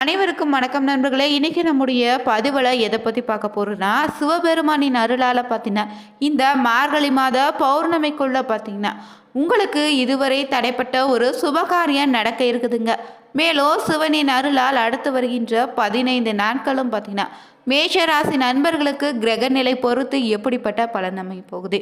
அனைவருக்கும் வணக்கம் நண்பர்களே. இன்னைக்கு நம்முடைய பதிவில் எதை பற்றி பார்க்க போகிறோன்னா சிவபெருமானின் அருளால் பார்த்தீங்கன்னா இந்த மார்கழி மாத பௌர்ணமிக்குள்ள பார்த்தீங்கன்னா உங்களுக்கு இதுவரை தடைப்பட்ட ஒரு சுபகாரியம் நடக்க இருக்குதுங்க. மேலும் சிவனின் அருளால் அடுத்து வருகின்ற பதினைந்து நாட்களும் பார்த்தீங்கன்னா மேஷராசி நண்பர்களுக்கு கிரக நிலை பொறுத்து எப்படிப்பட்ட பலன் அமைய போகுது?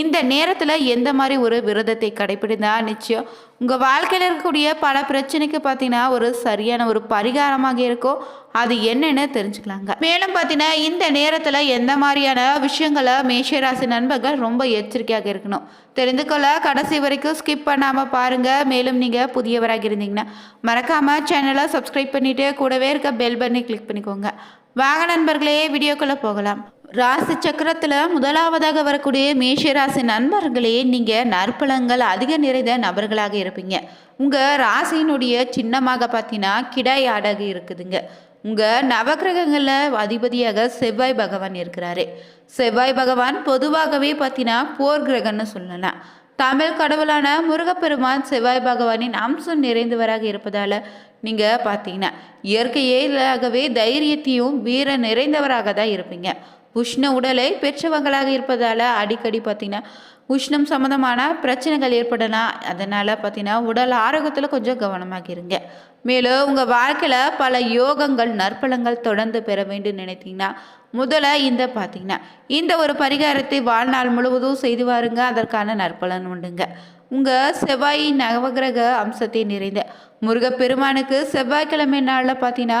இந்த நேரத்தில் எந்த மாதிரி ஒரு விரதத்தை கடைபிடிந்தா நிச்சயம் உங்கள் வாழ்க்கையில் இருக்கக்கூடிய பல பிரச்சனைக்கு பார்த்தீங்கன்னா ஒரு சரியான ஒரு பரிகாரமாக இருக்கும் அது என்னன்னு தெரிஞ்சுக்கலாங்க. மேலும் பார்த்தீங்கன்னா இந்த நேரத்தில் எந்த மாதிரியான விஷயங்களை மேஷராசி நண்பர்கள் ரொம்ப எச்சரிக்கையாக இருக்கணும். தெரிந்து கொள்ள கடைசி வரைக்கும் ஸ்கிப் பண்ணாமல் பாருங்கள் மேலும் நீங்கள் புதியவராக இருந்தீங்கன்னா மறக்காமல் சேனலை சப்ஸ்கிரைப் பண்ணிவிட்டு கூடவே இருக்க பெல் பட்டனை கிளிக் பண்ணிக்கோங்க. வாங்க நண்பர்களே வீடியோக்குள்ளே போகலாம். ராசி சக்கரத்தில் முதலாவதாக வரக்கூடிய மேஷராசி நண்பர்களே நீங்கள் நற்பலங்கள் அதிக நிறைந்த நபர்களாக இருப்பீங்க. உங்கள் ராசியினுடைய சின்னமாக பார்த்தீங்கன்னா கிடாய் இருக்குதுங்க. உங்கள் நவக்கிரகங்களில் அதிபதியாக செவ்வாய் பகவான் இருக்கிறாரு. செவ்வாய் பகவான் பொதுவாகவே பார்த்தீங்கன்னா போர் கிரகம்னு சொல்லலாம். தமிழ் கடவுளான முருகப்பெருமான் செவ்வாய் பகவானின் அம்சம் நிறைந்தவராக இருப்பதால் நீங்கள் பார்த்தீங்கன்னா இயற்கையிலாகவே தைரியத்தையும் வீர நிறைந்தவராக தான் இருப்பீங்க. உஷ்ண உடலை பெற்றவங்களாக இருப்பதால் அடிக்கடி பார்த்தீங்கன்னா உஷ்ணம் சம்மந்தமான பிரச்சனைகள் ஏற்படலாம். அதனால் பார்த்தீங்கன்னா உடல் ஆரோக்கியத்தில் கொஞ்சம் கவனமாக இருங்க. மேலும் உங்கள் வாழ்க்கையில் பல யோகங்கள் நற்பலங்கள் தொடர்ந்து பெற வேண்டும் நினைத்தீங்கன்னா முதல்ல இந்த பார்த்தீங்கன்னா இந்த ஒரு பரிகாரத்தை வாழ்நாள் முழுவதும் செய்து வாருங்க. அதற்கான நற்பலன் உண்டுங்க. உங்கள் செவ்வாய் நவகிரக அம்சத்தை நிறைந்த முருகப்பெருமானுக்கு செவ்வாய்க்கிழமை நாளில் பார்த்தீங்கன்னா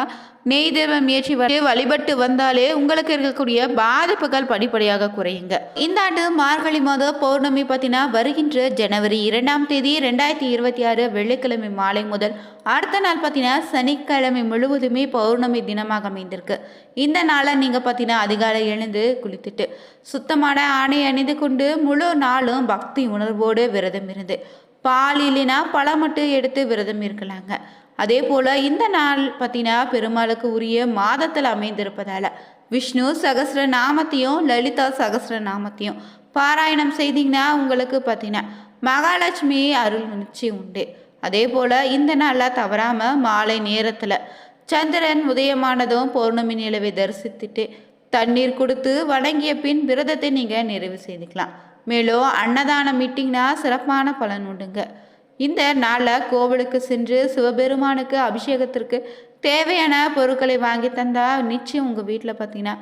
நெய் தெய்வம் ஏற்றி வந்து வழிபட்டு வந்தாலே உங்களுக்கு இருக்கக்கூடிய பாதிப்புகள் படிப்படியாக குறையுங்க. இந்த ஆண்டு மார்கழி மாத பௌர்ணமி பார்த்தீங்கன்னா வருகின்ற ஜனவரி இரண்டாம் தேதி ரெண்டாயிரத்தி இருபத்தி ஆறு வெள்ளிக்கிழமை மாலை முதல் அடுத்த நாள் பார்த்தீங்கன்னா சனிக்கிழமை முழுவதுமே பௌர்ணமி தினமாக அமைந்திருக்கு. இந்த நாளை நீங்கள் பார்த்தீங்கன்னா அதிகாலை எழுந்து குளித்துட்டு சுத்தமான ஆணை அணிந்து கொண்டு முழு நாளும் பக்தி உணர்வோடு விரதம் இருந்து பால் இல்லைன்னா பழம் மட்டும் எடுத்து விரதம் இருக்கலாங்க. அதே போல் இந்த நாள் பார்த்தீங்கன்னா பெருமாளுக்கு உரிய மாதத்தில் அமைந்திருப்பதால் விஷ்ணு சகஸ்ர நாமத்தையும் லலிதா சகஸ்ர நாமத்தையும் பாராயணம் செய்தீங்கன்னா உங்களுக்கு பார்த்தீங்கன்னா மகாலட்சுமி அருள் நிச்சயம் உண்டு. அதே போல் இந்த நாளில் தவறாமல் மாலை நேரத்தில் சந்திரன் உதயமானதும் பௌர்ணமி நிலவை தரிசித்துட்டு தண்ணீர் கொடுத்து வணங்கிய பின் விரதத்தை நீங்கள் நிறைவு செய்துக்கலாம். மேலும் அன்னதானம் மீட்டிங்கன்னா சிறப்பான பலன் உண்டுங்க. இந்த நாளில் கோவிலுக்கு சென்று சிவபெருமானுக்கு அபிஷேகத்திற்கு தேவையான பொருட்களை வாங்கி தந்தால் நிச்சயம் உங்கள் வீட்டில் பார்த்தீங்கன்னா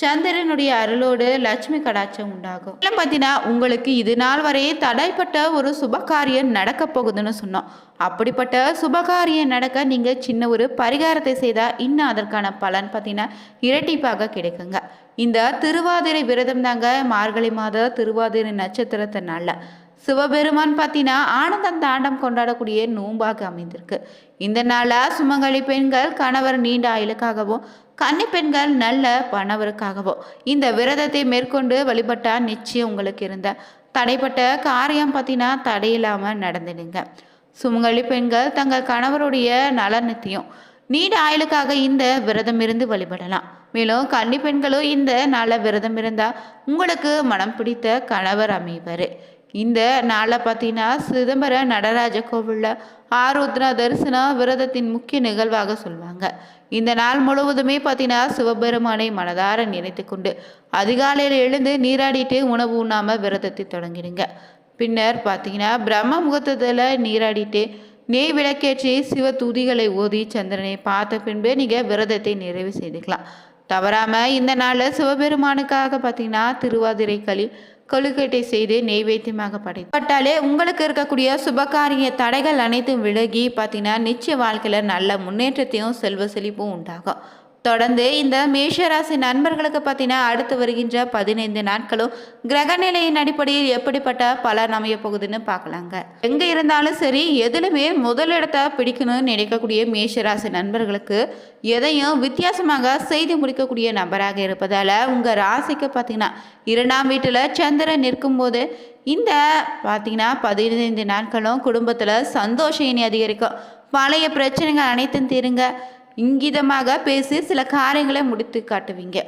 சந்திரனுடைய அருளோடு லட்சுமி கடாட்சம் உண்டாகும். இல்லை பார்த்தீங்கன்னா உங்களுக்கு இது நாள் வரை தடைப்பட்ட ஒரு சுபகாரியம் நடக்க போகுதுன்னு சொன்னோம். அப்படிப்பட்ட சுபகாரியம் நடக்க நீங்கள் சின்ன ஒரு பரிகாரத்தை செய்தால் இன்னும் அதற்கான பலன் பார்த்தீங்கன்னா இரட்டிப்பாக கிடைக்குங்க. இந்த திருவாதிரை விரதம் தாங்க மார்கழி மாத திருவாதிரை நட்சத்திரத்தை நாளில். சிவபெருமான் பார்த்தீங்கன்னா ஆனந்தம் தாண்டம் கொண்டாடக்கூடிய நோம்பாக அமைந்திருக்கு. இந்த நாளில் சுமங்கலி பெண்கள் கணவர் நீண்ட ஆயுளுக்காகவும் கன்னிப்பெண்கள் நல்ல பணவருக்காகவோ இந்த விரதத்தை மேற்கொண்டு வழிபட்டால் நிச்சயம் உங்களுக்கு இருந்த தடைப்பட்ட காரியம் பார்த்தீங்கன்னா தடையில்லாமல் நடந்துடுங்க சுமங்கலி பெண்கள் தங்கள் கணவருடைய நலனத்தையும் நீண்ட ஆயுளுக்காக இந்த விரதம் இருந்து வழிபடலாம். மேலும் கன்னி பெண்களும் இந்த நல்ல விரதம் இருந்தால் உங்களுக்கு மனம் பிடித்த கணவர் அமைவர். இந்த நாளில் பார்த்தீங்கன்னா சிதம்பர நடராஜ கோவிலில் ஆருத்ரா தரிசனம் விரதத்தின் முக்கிய நிகழ்வாக சொல்லுவாங்க. இந்த நாள் முழுவதுமே பார்த்தீங்கன்னா சிவபெருமானை மனதார நினைத்து கொண்டு அதிகாலையில் எழுந்து நீராடிட்டு உணவு உண்ணாமல் விரதத்தை தொடங்கிடுங்க. பின்னர் பார்த்தீங்கன்னா பிரம்ம முகூர்த்தத்தில் நீராடிட்டு நெய் விளக்கேற்றி சிவ துதிகளை ஓதி சந்திரனை பார்த்த பின்பு நீங்கள் விரதத்தை நிறைவு செய்துக்கலாம். தவறாமல் இந்த நாளில் சிவபெருமானுக்காக பார்த்தீங்கன்னா திருவாதிரை களி கொழுக்கட்டை செய்து நெய்வேத்தியமாக படைப்பட்டாலே உங்களுக்கு இருக்கக்கூடிய சுபகாரிய தடைகள் அனைத்தும் விலகி பார்த்தீங்கன்னா நிச்சய வாழ்க்கையில் நல்ல முன்னேற்றத்தையும் செல்வ செழிப்பும் உண்டாகும். தொடர்ந்து இந்த மேஷராசி நண்பர்களுக்கு பார்த்தீங்கன்னா அடுத்து வருகின்ற பதினைந்து நாட்களும் கிரக நிலையின் அடிப்படையில் எப்படிப்பட்ட பலன் அமைய போகுதுன்னு பார்க்கலாங்க. எங்கே இருந்தாலும் சரி எதுலுமே முதலிடத்தை பிடிக்கணும்னு நினைக்கக்கூடிய மேஷராசி நண்பர்களுக்கு எதையும் வித்தியாசமாக செய்து முடிக்கக்கூடிய நபராக இருப்பதால் உங்கள் ராசிக்கு பார்த்தீங்கன்னா இரண்டாம் வீட்டில் சந்திரன் நிற்கும்போது இந்த பார்த்தீங்கன்னா பதினைந்து நாட்களும் குடும்பத்தில் சந்தோஷம் இனி அதிகரிக்கும். பழைய பிரச்சனைகள் அனைத்தும் தீருங்க. இங்கிதமாக பேசி சில காரியங்களை முடித்து காட்டுவீங்க.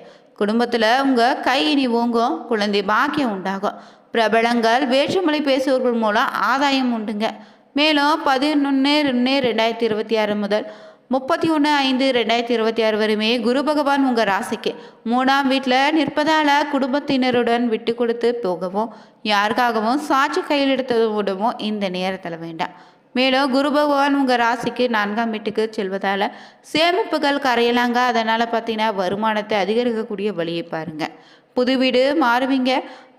குடும்பத்தில் உங்கள் கை இனி ஓங்கும் குழந்தை பாக்கியம் உண்டாகும். பிரபலங்கள் வேற்றுமொழி பேசுபவர்கள் மூலம் ஆதாயம் உண்டுங்க. மேலும் பதினொன்று ரெண்டு ரெண்டாயிரத்தி இருபத்தி ஆறு முதல் முப்பத்தி ஒன்று ஐந்து ரெண்டாயிரத்தி இருபத்தி ஆறு வரையுமே குரு பகவான் உங்கள் ராசிக்கு மூணாம் வீட்டில் நிற்பதால் குடும்பத்தினருடன் விட்டு கொடுத்து போகவும் யாருக்காகவும் சாட்சி கையில் எடுத்து விடவும் இந்த நேரத்தில் வேண்டாம். மேலும் குரு பகவான் உங்கள் ராசிக்கு நான்காம் வீட்டுக்கு செல்வதால் சேமிப்புகள் கரையலாங்க. அதனால் பார்த்தீங்கன்னா வருமானத்தை அதிகரிக்கக்கூடிய வழியை பாருங்கள் புது வீடு மாறுவீங்க.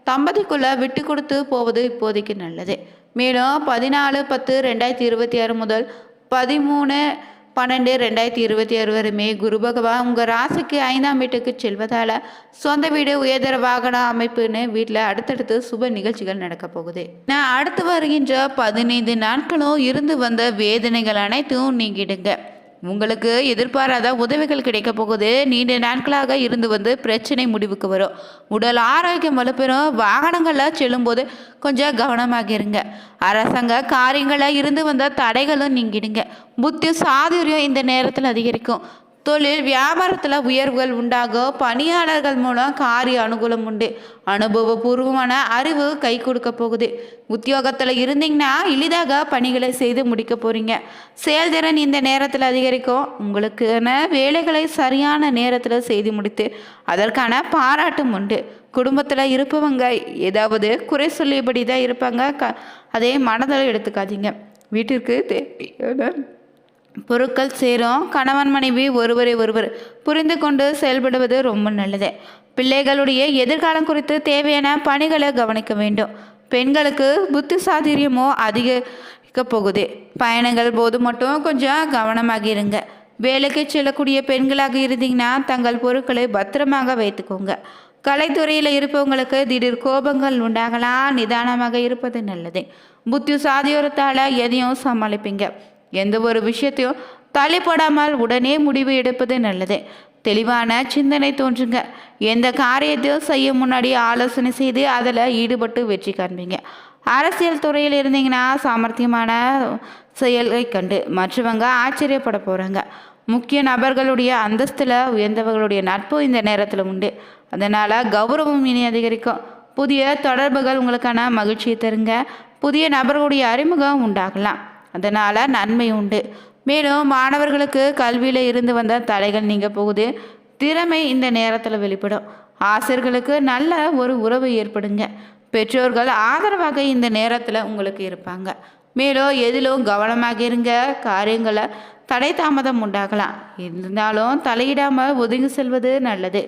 தம்பதிக்குள்ளே விட்டு கொடுத்து போவது இப்போதைக்கு நல்லது. மேலும் பதினாலு பத்து ரெண்டாயிரத்தி இருபத்தி ஆறு முதல் பதிமூணு பன்னெண்டு ரெண்டாயிரத்தி இருபத்தி ஆறு வரையுமே குரு பகவான் உங்கள் ராசிக்கு ஐந்தாம் வீட்டுக்கு செல்வதால் சொந்த வீடு உயர்தர வாகன அமைப்புன்னு வீட்டில் அடுத்தடுத்து சுப நிகழ்ச்சிகள் நடக்க போகுது. நான் அடுத்து வருகின்ற பதினைந்து நாட்களும் இருந்து வந்த வேதனைகள் அனைத்தும் நீங்கிடுங்க. உங்களுக்கு எதிர்பாராத உதவிகள் கிடைக்க போகுது. நீண்ட நாட்களாக இருந்து வந்து பிரச்சனை முடிவுக்கு வரும். உடல் ஆரோக்கியம் வலுப்பெறும். வாகனங்களில் செல்லும்போது கொஞ்சம் கவனமாக இருங்க. அரசாங்க காரியங்களில் இருந்து வந்த தடைகளும் நீங்கிடுங்க. புத்தி சாதுரியம் இந்த நேரத்தில் அதிகரிக்கும். தொழில் வியாபாரத்தில் உயர்வுகள் உண்டாகும் பணியாளர்கள் மூலம் காரிய அனுகூலம் உண்டு. அனுபவபூர்வமான அறிவு கை கொடுக்க போகுது. உத்தியோகத்தில் இருந்தீங்கன்னா எளிதாக பணிகளை செய்து முடிக்க போகிறீங்க செயல்திறன் இந்த நேரத்தில் அதிகரிக்கும். உங்களுக்கான வேலைகளை சரியான நேரத்தில் செய்து முடித்து அதற்கான பாராட்டும் உண்டு. குடும்பத்தில் இருப்பவங்க ஏதாவது குறை சொல்லியபடி தான் இருப்பாங்க. க அதே மனதில் எடுத்துக்காதீங்க. வீட்டிற்கு தேவையான பொருட்கள் சேரும். கணவன் மனைவி ஒருவரை ஒருவர் புரிந்து கொண்டு செயல்படுவது ரொம்ப நல்லது. பிள்ளைகளுடைய எதிர்காலம் குறித்து தேவையான பணிகளை கவனிக்க வேண்டும். பெண்களுக்கு புத்தி சாதுரியமோ அதிகரிக்க போகுது. பயணங்கள் போது மட்டும் கொஞ்சம் கவனமாக இருங்க. வேலைக்கு செல்லக்கூடிய பெண்களாக இருந்தீங்கன்னா தங்கள் பொருட்களை பத்திரமாக வைத்துக்கோங்க. கலைத்துறையில் இருப்பவங்களுக்கு திடீர் கோபங்கள் உண்டாகலாம். நிதானமாக இருப்பது நல்லது. புத்தி சாதியோரத்தால் எதையும் சமாளிப்பீங்க. எந்த ஒரு விஷயத்தையும் தலைப்படாமல் உடனே முடிவு எடுப்பது நல்லது. தெளிவான சிந்தனை தோன்றுங்க. எந்த காரியத்தையும் செய்ய முன்னாடி ஆலோசனை செய்து அதில் ஈடுபட்டு வெற்றி காண்பீங்க. அரசியல் துறையில் இருந்தீங்கன்னா சாமர்த்தியமான செயலை கண்டு மற்றவங்க ஆச்சரியப்பட போகிறாங்க முக்கிய நபர்களுடைய அந்தஸ்தில் உயர்ந்தவர்களுடைய நட்பு இந்த நேரத்தில் உண்டு. அதனால் கௌரவம் இனி அதிகரிக்கும். புதிய தொடர்புகள் உங்களுக்கான மகிழ்ச்சியை தருங்க. புதிய நபர்களுடைய அறிமுகம் உண்டாகலாம். அதனால் நன்மை உண்டு. மேலும் மாணவர்களுக்கு கல்வியில் இருந்து வந்த தடைகள் நீங்க போகுது. திறமை இந்த நேரத்தில் வெளிப்படும். ஆசிரியர்களுக்கு நல்ல ஒரு உறவு ஏற்படுங்க. பெற்றோர்கள் ஆதரவாக இந்த நேரத்தில் உங்களுக்கு இருப்பாங்க. மேலும் எதிலும் கவனமாக இருங்க. காரியங்களை தடை தாமதம் உண்டாகலாம். இருந்தாலும் தலையிடாமல் ஒதுங்கி செல்வது நல்லது.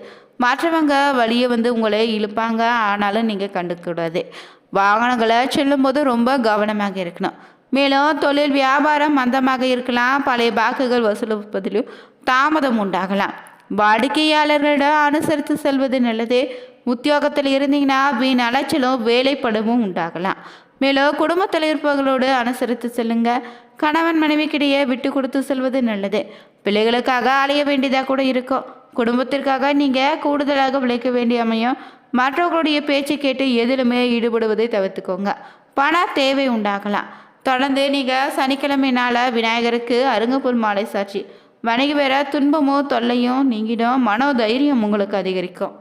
மற்றவங்க வழியை வந்து உங்களை இழுப்பாங்க. ஆனாலும் நீங்கள் கண்டுக்கூடாது வாகனங்களை செல்லும்போது ரொம்ப கவனமாக இருக்கணும். மேலும் தொழில் வியாபாரம் மந்தமாக இருக்கலாம். பழைய பாக்குகள் வசூலிப்பதிலும் தாமதம் உண்டாகலாம். வாடிக்கையாளர்களிடம் அனுசரித்து செல்வது நல்லது. உத்தியோகத்தில் இருந்தீங்கன்னா வீண் அலைச்சலும் வேலைப்படவும் உண்டாகலாம். மேலும் குடும்பத்தில் இருப்பவர்களோடு அனுசரித்து செல்லுங்க. கணவன் மனைவிக்கிடையே விட்டு கொடுத்து செல்வது நல்லது. பிள்ளைகளுக்காக அலைய வேண்டியதாக கூட இருக்கும். குடும்பத்திற்காக நீங்கள் கூடுதலாக விளைக்க வேண்டிய அமையும். மற்றவர்களுடைய பேச்சை கேட்டு எதிலுமே ஈடுபடுவதை தவிர்த்துக்கோங்க. பண தேவை உண்டாகலாம். தொடர்ந்து நீங்கள் சனிக்கிழமைனால விநாயகருக்கு அருங்கப்புல் மாலை சாட்சி வணிக வேற துன்பமோ தொல்லையும் நீங்கிடும். மனோ தைரியம் உங்களுக்கு அதிகரிக்கும்.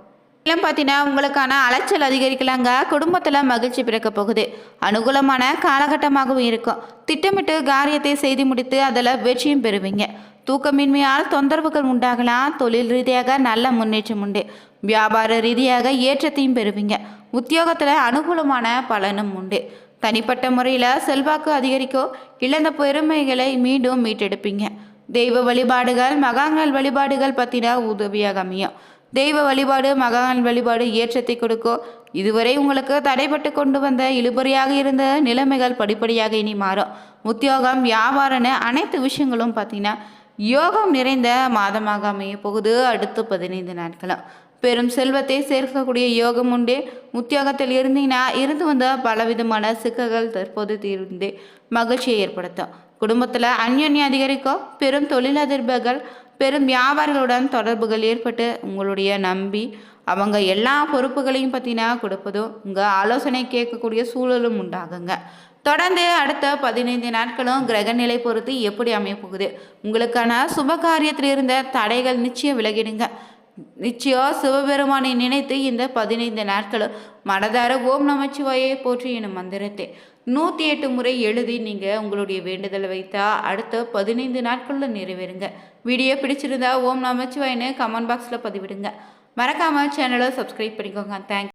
மேலும் பார்த்தீங்கன்னா உங்களுக்கான அலைச்சல் அதிகரிக்கலாங்க. குடும்பத்தில் மகிழ்ச்சி பிறக்க போகுது. அனுகூலமான காலகட்டமாகவும் இருக்கும். திட்டமிட்டு காரியத்தை செய்து முடித்து அதில் வெற்றியும் பெறுவீங்க. தூக்கமின்மையால் தொந்தரவுகள் உண்டாகலாம். தொழில் ரீதியாக நல்ல முன்னேற்றம் உண்டு. வியாபார ரீதியாக ஏற்றத்தையும் பெறுவீங்க. உத்தியோகத்தில் அனுகூலமான பலனும் உண்டு. தனிப்பட்ட முறையில் செல்வாக்கு அதிகரிக்கோ இழந்த பெருமைகளை மீண்டும் மீட்டெடுப்பீங்க. தெய்வ வழிபாடுகள் மகாங்கள் வழிபாடுகள் பற்றின உதவியாக அமையும். தெய்வ வழிபாடு மகான் வழிபாடு ஏற்றத்தை கொடுக்கோ. இதுவரை உங்களுக்கு தடைப்பட்டு கொண்டு வந்த இழுபறியாக இருந்த நிலைமைகள் படிப்படியாக இனி மாறும். உத்தியோகம் வியாபாரம்னு அனைத்து விஷயங்களும் பார்த்தீங்கன்னா யோகம் நிறைந்த மாதமாக அமைய போகுது அடுத்து பதினைந்து நாட்களும். பெரும் செல்வத்தை சேர்க்கக்கூடிய யோகம் உண்டு. உத்தியோகத்தில் இருந்தீங்கன்னா இருந்து வந்த பலவிதமான சிக்கல்கள் தற்போது தீர்ந்து மகிழ்ச்சியை ஏற்படுத்தும். குடும்பத்தில் அந்யோன்யம் அதிகரிக்கும் பெரும் தொழிலதிர்பர்கள் பெரும் வியாபாரிகளுடன் தொடர்புகள் ஏற்பட்டு உங்களுடைய நம்பி அவங்க எல்லா பொறுப்புகளையும் பற்றினா கொடுப்பதும் உங்கள் ஆலோசனை கேட்கக்கூடிய சூழலும் உண்டாகுங்க. தொடர்ந்து அடுத்த பதினைந்து நாட்களும் கிரகநிலை பொறுத்து எப்படி அமையப்போகுது உங்களுக்கான சுப காரியத்தில் இருந்த தடைகள் நிச்சயம் விலகிடுங்க. நிச்சயம் சிவபெருமானை நினைத்து இந்த பதினைந்து நாட்களும் மனதார ஓம் நமச்சிவாயை போற்றி எனும் மந்திரத்தை நூற்றி எட்டு முறை எழுதி நீங்கள் உங்களுடைய வேண்டுதலை வைத்தா அடுத்த பதினைந்து நாட்களில் நிறைவேறுங்க. வீடியோ பிடிச்சிருந்தா ஓம் நமச்சிவாயின்னு கமெண்ட் பாக்ஸில் பதிவிடுங்க. மறக்காமல் சேனலை சப்ஸ்கிரைப் பண்ணிக்கோங்க. தேங்க்